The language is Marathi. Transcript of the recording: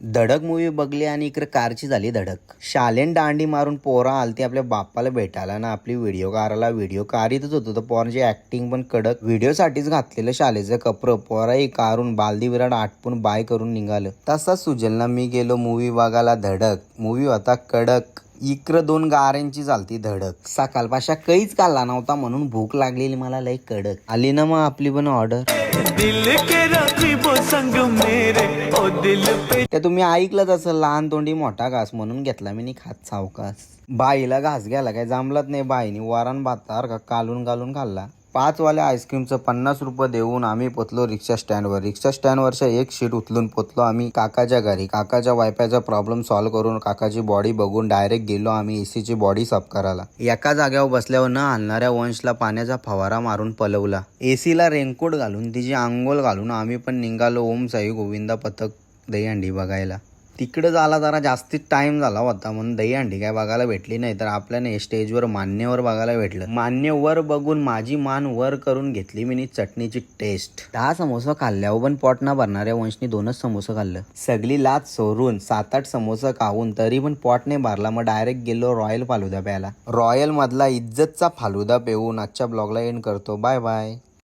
धडक मूवी बघली आणि इकडे कारची झाली धडक. शालेन दांडी मारून पोरा आलती आपल्या बाप्पाला भेटायला ना आपली व्हिडिओ काराला व्हिडिओ कारीतच होतो. तर पोरांची ऍक्टिंग पण कडक. व्हिडिओ साठीच घातलेलं शालेचं कपडं पोराही कारून बालदी विराट आटपून बाय करून निघालं. तसाच सुजलना मी गेलो मूवी बघायला धडक. मूवी होता कडक. इकडं दोन गाऱ्यांची चालती धडक. सकाळपाशा काहीच खाल्ला नव्हता म्हणून भूक लागलेली मला लई कडक. आली ना मग आपली पण ऑर्डर ते तुम्ही ऐकलंच असं लहान तोंडी मोठा घास म्हणून घेतला मी खात सावकास. बाईला घास घ्यायला काय जमलंच नाही बाईनी वरण भातार का कालून घालून खाल्ला. पाचवाल्या आईस्क्रीमचं पन्नास रुपये देऊन आम्ही पोचलो रिक्षा स्टँडवर. रिक्षा स्टँडवरच्या एक शीट उचलून पोचलो आम्ही काकाच्या घरी. काकाच्या वायफायचा प्रॉब्लेम सॉल्व्ह करून काकाची बॉडी बघून डायरेक्ट गेलो आम्ही एसीची बॉडी साफ करायला. एका जाग्यावर बसल्यावर न हलणाऱ्या वंशला पाण्याचा फवारा मारून पलवला. एसीला रेनकोट घालून तिची आंघोळ घालून आम्ही पण निघालो ओम साई गोविंदा पथक दहीहंडी बघायला. तिकडं झाला जरा जास्तीत टाइम झाला होता. म्हणून दहीहंडी काय बघायला भेटली नाही. तर आपल्याने स्टेजवर मान्यवर बघायला भेटलं. मान्यवर बघून माझी मान वर करून घेतली मी चटणीची टेस्ट दहा समोसा खाल्ल्यावर पण पोट ना भरणाऱ्या वंशनी दोनच समोसा खाल्लं. सगळी लाच सोरून सात आठ समोसा खाऊन तरी पण पोट नाही भरला. मग डायरेक्ट गेलो रॉयल फालुदा प्यायला. रॉयल मधला इज्जतचा फालुदा पेऊन आजच्या ब्लॉगला एंड करतो. Bye bye